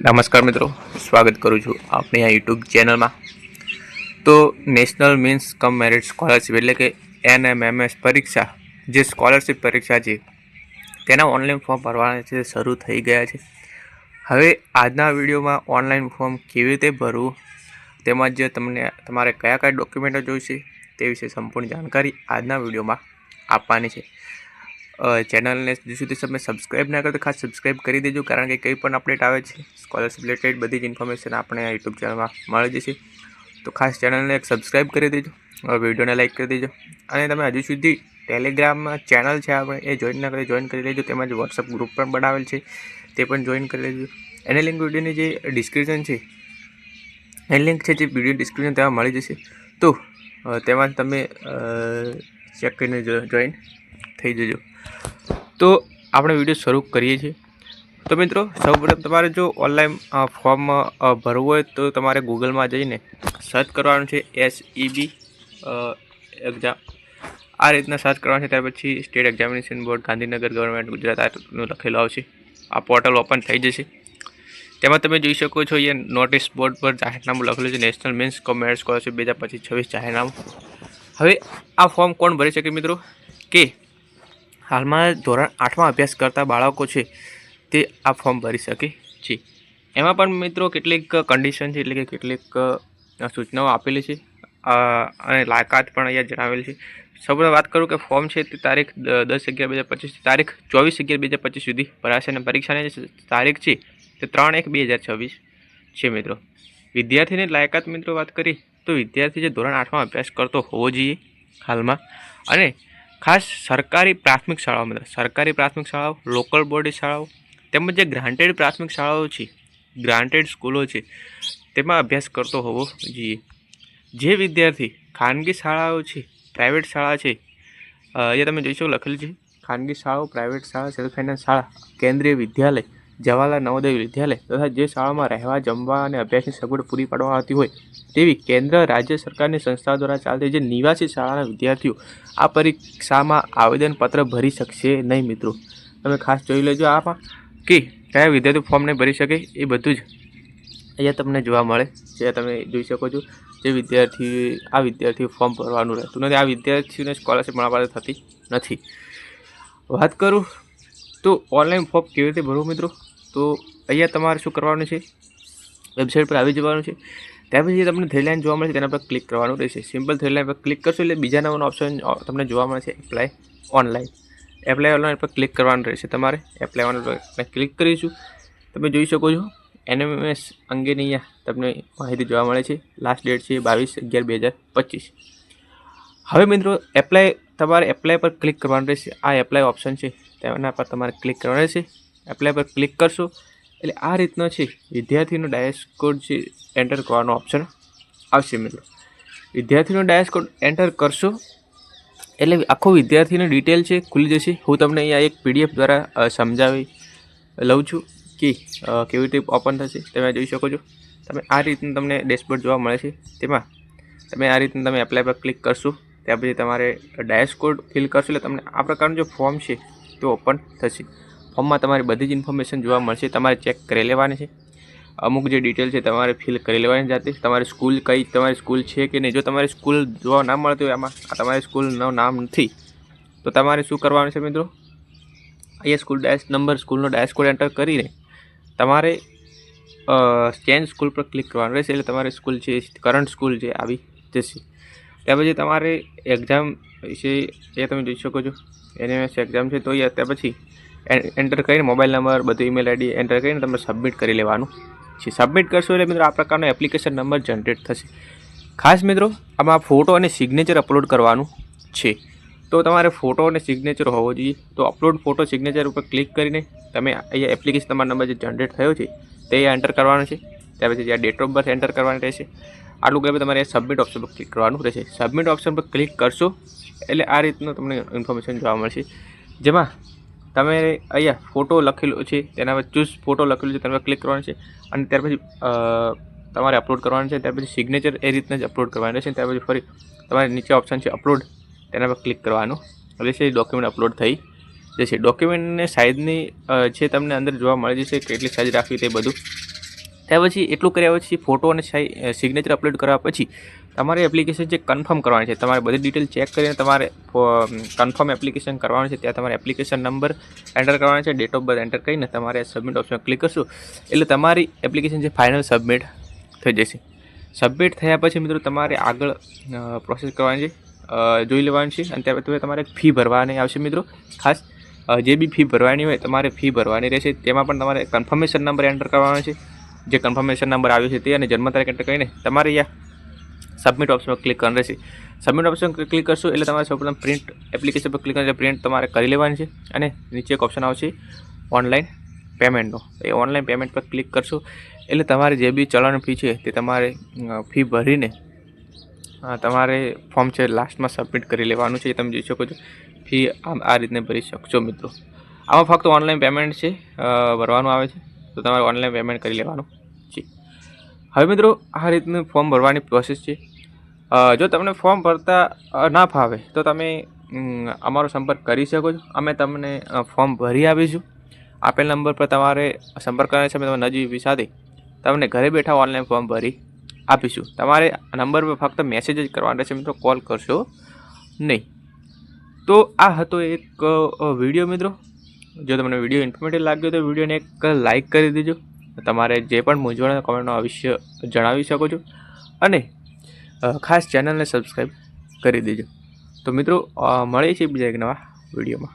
નમસ્કાર મિત્રો, સ્વાગત કરું છું આપણી આ યુટ્યુબ ચેનલમાં. તો national means cum merit scholarship એટલે કે એનએમએમએસ પરીક્ષા, જે સ્કોલરશિપ પરીક્ષા છે, તેના ઓનલાઈન ફોર્મ ભરવાના છે, શરૂ થઈ ગયા છે. હવે આજના વિડીયોમાં ઓનલાઈન ફોર્મ કેવી રીતે ભરવું, તેમજ તમને તમારે કયા કયા ડોક્યુમેન્ટો જોઈશે, તે વિશે સંપૂર્ણ જાણકારી આજના વિડીયોમાં આપવાની છે. ચેનલને હજુ સુધી તમે સબસ્ક્રાઈબ ના કરો તો ખાસ સબસ્ક્રાઈબ કરી દેજો, કારણ કે કંઈ પણ અપડેટ આવે છે સ્કોલરશિપ રિલેટેડ બધી જ ઇન્ફોર્મેશન આપણે યુટ્યુબ ચેનલમાં મળી જશે. તો ખાસ ચેનલને એક સબસ્ક્રાઈબ કરી દેજો વિડીયોને લાઇક કરી દેજો. અને તમે હજુ સુધી ટેલિગ્રામમાં ચેનલ છે આપણે, એ જોઈન ના કરી જોઈન કરી લેજો. તેમજ વોટ્સઅપ ગ્રુપ પણ બનાવેલ છે, તે પણ જોઈન કરી લેજો. એની લિંક વિડીયોની જે ડિસ્ક્રિપ્શન છે, એ લિંક છે જે વીડિયો ડિસ્ક્રિપ્શન તેમાં મળી જશે. તો તેમાં તમે ચેક કરીને જોઈન થઈ જજો. તો આપણે વીડિયો શરૂ કરીએ છીએ. તો મિત્રો સૌપ્રથમ તમારે જો ઓનલાઈન ફોર્મ ભરવું હોય તો તમારે ગૂગલમાં જઈને સર્ચ કરવાનું છે એસ બી એક્ઝામ આ રીતના સર્ચ કરવાનું છે, ત્યાર પછી state examination board, Gandhinagar government, Gujarat આનું લખેલું આવશે. આ પોર્ટલ ઓપન થઈ જશે. તેમાં તમે જોઈ શકો છો, અહીંયા નોટિસ બોર્ડ પર જાહેરનામું લખેલું છે, નેશનલ મીન્સ કોમેર્સ સ્કોલરશીપ, બે હજાર પચીસ, છવ્વીસ, જાહેરનામું. હવે આ ફોર્મ કોણ ભરી શકે મિત્રો? કે હાલમાં ધોરણ આઠમાં અભ્યાસ કરતા બાળકો છે તે આ ફોર્મ ભરી શકે છે. એમાં પણ મિત્રો કેટલીક કન્ડિશન છે, એટલે કે કેટલીક સૂચનાઓ આપેલી છે. અને લાયકાત પણ અહીંયા જણાવેલી છે. સૌપ્રથમ વાત કરું કે ફોર્મ છે તે તારીખ દસ અગિયાર બે હજાર પચીસ તારીખ ચોવીસ અગિયાર બે હજાર પચીસ સુધી ભરાશે અને પરીક્ષાની તારીખ છે તે ત્રણ એક બે હજાર છવ્વીસ છે મિત્રો. વિદ્યાર્થીની લાયકાત મિત્રો વાત કરી તો વિદ્યાર્થી જે ધોરણ આઠમાં અભ્યાસ કરતો હોવો જોઈએ હાલમાં. અને ખાસ સરકારી પ્રાથમિક શાળાઓ, મતલબ સરકારી પ્રાથમિક શાળાઓ લોકલ બોર્ડની શાળાઓ, તેમજ જે ગ્રાન્ટેડ પ્રાથમિક શાળાઓ છે ગ્રાન્ટેડ સ્કૂલો છે, તેમાં અભ્યાસ કરતો હોવો જોઈએ. જે વિદ્યાર્થી ખાનગી શાળાઓ છે પ્રાઇવેટ શાળા છે અહીંયા તમે જોઈ શકો લખેલું છે, ખાનગી શાળાઓ પ્રાઇવેટ શાળા સેલ્ફ ફાઇનાન્સ શાળા, કેન્દ્રીય વિદ્યાલય જવાહરલાલ નવોદય વિદ્યાલય તથા જે શાળામાં રહેવા, જમવા અને અભ્યાસની સગવડ પૂરી પાડવામાં આવતી હોય તેવી કેન્દ્ર રાજ્ય સરકારની સંસ્થાઓ દ્વારા ચાલતી જે નિવાસી શાળાના વિદ્યાર્થીઓ આ પરીક્ષામાં આવેદનપત્ર ભરી શકશે નહીં મિત્રો. તમે ખાસ જોઈ લેજો આમાં કે કયા વિદ્યાર્થીઓ ફોર્મ નહીં ભરી શકે એ બધું જ અહીંયા તમને જોવા મળે. જે તમે જોઈ શકો છો જે વિદ્યાર્થી, આ વિદ્યાર્થીઓ ફોર્મ ભરવાનું રહેતું નથી. આ વિદ્યાર્થીઓને સ્કોલરશિપ મળવા થતી નથી. વાત કરું તો ઓનલાઈન ફોર્મ કેવી રીતે ભરવું મિત્રો? તો અહીંયા તમારે શું કરવાનું છે? વેબસાઇટ પર આવી જવાનું છે. ત્યાર પછી તમને થ્રી લાઈન જોવા મળશે, તેના પર ક્લિક કરવાનું રહેશે. સિમ્પલ થ્રી લાઇન પર ક્લિક કરશો એટલે બીજા નવાનો ઓપ્શન તમને જોવા મળે છે એપ્લાય ઓનલાઈન એપ્લાય ઓનલાઈન પર ક્લિક કરવાનું રહેશે તમારે. એપ્લાય ઓનલાઈન પર ક્લિક કરીશું તમે જોઈ શકો છો એનએમએસ અંગેની અહીંયા તમને માહિતી જોવા મળે છે. લાસ્ટ ડેટ છે બાવીસ અગિયાર બે હજાર પચીસ. હવે મિત્રો એપ્લાય તમારે એપ્લાય પર ક્લિક કરવાનું રહેશે. આ એપ્લાય ઓપ્શન છે. તેના પર તમારે ક્લિક કરવાનું રહેશે. એપ્લાય પર ક્લિક કરશો. એટલે આ રીતનો છે. વિદ્યાર્થીનો ડાયસ કોડ છે એન્ટર કરવાનો ઓપ્શન આવશે મિત્રો. વિદ્યાર્થીનો ડાયસ કોડ એન્ટર કરશો. એટલે આખો વિદ્યાર્થીની ડિટેલ છે, ખુલી જશે. હું તમને અહીંયા એક પીડીએફ દ્વારા સમજાવી લઉં છું કે કેવી રીતે ઓપન થશે. તમે જોઈ શકો છો. તમે આ રીતનું તમને ડેશબોર્ડ જોવા મળે છે. તેમાં તમે આ રીતનું તમે એપ્લાય પર ક્લિક કરશો. ત્યાર પછી તમારે ડાયસ ફિલ કરશો એટલે તમને આ પ્રકારનું જે ફોર્મ છે, તે ઓપન થશે. ફોર્મમાં તમારી બધી જ ઇન્ફોર્મેશન જોવા મળશે. તમારે ચેક કરી લેવાની છે. અમુક જે ડિટેલ છે તમારે ફિલ કરી લેવાની જાતે. તમારી સ્કૂલ કઈ, તમારી સ્કૂલ છે કે નહીં? જો તમારી સ્કૂલ જોવા ના મળતી હોય આમાં, આ તમારી સ્કૂલનું નામ નથી, તો તમારે શું કરવાનું છે મિત્રો? અહીંયા સ્કૂલ ડાયસ નંબર સ્કૂલનો ડાયસ કોડ એન્ટર કરીને તમારે ચેન્જ સ્કૂલ પર ક્લિક કરવાનું રહેશે. એટલે તમારી સ્કૂલ છે કરંટ સ્કૂલ છે આવી જશે. ત્યાર પછી તમારે એક્ઝામ વિશે એ તમે જોઈ શકો છો. એનએમએસ એક્ઝામ છે, તો એ ત્યાર પછી એન્ટર કરીને મોબાઈલ નંબર બધું ઈમેલ આઈડી એન્ટર કરીને તમે સબમિટ કરી લેવાનું. છે સબમિટ કરશો એટલે મિત્રો આ પ્રકારનો એપ્લિકેશન નંબર જનરેટ થશે. ખાસ મિત્રો, આમાં ફોટો અને સિગ્નેચર અપલોડ કરવાનું છે. તો તમારે ફોટો અને સિગ્નેચર હોવો જોઈએ. તો અપલોડ ફોટો સિગ્નેચર ઉપર ક્લિક કરીને તમે અહીંયા એપ્લિકેશન તમારો નંબર જે જનરેટ થયો છે, તે એન્ટર કરવાનો છે. ત્યાર પછી જ્યાં ડેટ ઓફ બર્થ એન્ટર કરવાની રહેશે. આટલું કર્યા તમારે સબમિટ ઓપ્શન પર ક્લિક કરવાનું રહેશે. સબમિટ ઓપ્શન પર ક્લિક કરશો એટલે આ રીતનું તમને ઇન્ફોર્મેશન જોવા મળશે. જેમાં તમે અહીંયા ફોટો લખેલો છે, તેના પર ચૂઝ ફોટો લખેલું છે, તેના પર ક્લિક કરવાનું છે અને ત્યાર પછી તમારે અપલોડ કરવાનું છે, ત્યાર પછી સિગ્નેચર એ રીતના જ અપલોડ કરવાનું રહેશે ત્યાર પછી ફરી તમારે નીચે ઓપ્શન છે અપલોડ તેના પર ક્લિક કરવાનું છે ડોક્યુમેન્ટ અપલોડ થઈ જશે. ડોક્યુમેન્ટને સાઇઝની જે છે તમને અંદર જોવા મળી જશે, કેટલી સાઇઝ રાખવી તે બધું ત્યાર પછી એટલું કર્યા પછી ફોટો અને સિગ્નેચર અપલોડ કરવા પછી તમારે એપ્લિકેશન જે કન્ફર્મ કરવાની છે, તમારે બધી ડિટેલ ચેક કરીને તમારે કન્ફર્મ એપ્લિકેશન કરવાનું છે, ત્યાં તમારે એપ્લિકેશન નંબર એન્ટર કરવાનો છે ડેટ ઓફ બર્થ એન્ટર કરીને તમારે સબમિટ ઓપ્શન ક્લિક કરશો. એટલે તમારી એપ્લિકેશન જે ફાઇનલ સબમિટ થઈ જશે. સબમિટ થયા પછી મિત્રો તમારે આગળ પ્રોસેસ કરવાની છે જોઈ લેવાની છે, અને ત્યાર પછી તમારે ફી ભરવાની આવશે મિત્રો. ખાસ જે બી ફી ભરવાની હોય, તમારે ફી ભરવાની રહેશે. તેમાં પણ તમારે કન્ફર્મેશન નંબર એન્ટર કરવાનો છે. જે કન્ફર્મેશન નંબર આવ્યો છે તે અને જન્મ તારીખ એન્ટર કરીને તમારે અહીંયા સબમિટ ઓપ્શન પર ક્લિક કરવાનું રહેશે. સબમિટ ઓપ્શન પર ક્લિક કરશો એટલે તમારે સૌપ્રથમ પ્રિન્ટ એપ્લિકેશન પર ક્લિક કરીને પ્રિન્ટ તમારે કરી લેવાની છે અને નીચે એક ઓપ્શન આવશે ઓનલાઈન પેમેન્ટનો એ ઓનલાઈન પેમેન્ટ પર ક્લિક કરશો એટલે તમારે જે બી ચલણ ફી છે તે તમારે ફી ભરીને તમારે ફોર્મ છે લાસ્ટમાં સબમિટ કરી લેવાનું છે. તમે જોઈ શકો છો ફી આમ આ રીતને ભરી શકશો મિત્રો. આમાં ફક્ત ઓનલાઈન પેમેન્ટ છે ભરવાનું આવે છે. તો તમારે ઓનલાઈન પેમેન્ટ કરી લેવાનું. છે હવે મિત્રો, આ રીતનું ફોર્મ ભરવાની પ્રોસેસ છે. જો તમને ફોર્મ ભરતા ના ફાવે, તો તમે અમારો સંપર્ક કરી શકો છો. અમે તમને ફોર્મ ભરી આપીશું. આપેલ નંબર પર તમારે સંપર્ક કરવાનો છે, અમે તમારા નજીવી સાથે તમને ઘરે બેઠા ઓનલાઈન ફોર્મ ભરી આપીશું. તમારે નંબર પર ફક્ત મેસેજ જ કરવાનો રહેશે, મિત્રો. કોલ કરશો નહીં. તો આ હતો એક વીડિયો મિત્રો. જો તમને વીડિયો ઇન્ફોર્મેટિવ લાગ્યો તો વિડીયોને એક લાઇક કરી દેજો. તમારે જે પણ મૂંઝવણ કોમેન્ટમાં અવશ્ય જણાવી શકો છો. અને ખાસ ચેનલને સબસ્ક્રાઈબ કરી દેજો. તો મિત્રો મળીએ છીએ બીજા એક નવા વિડીયોમાં.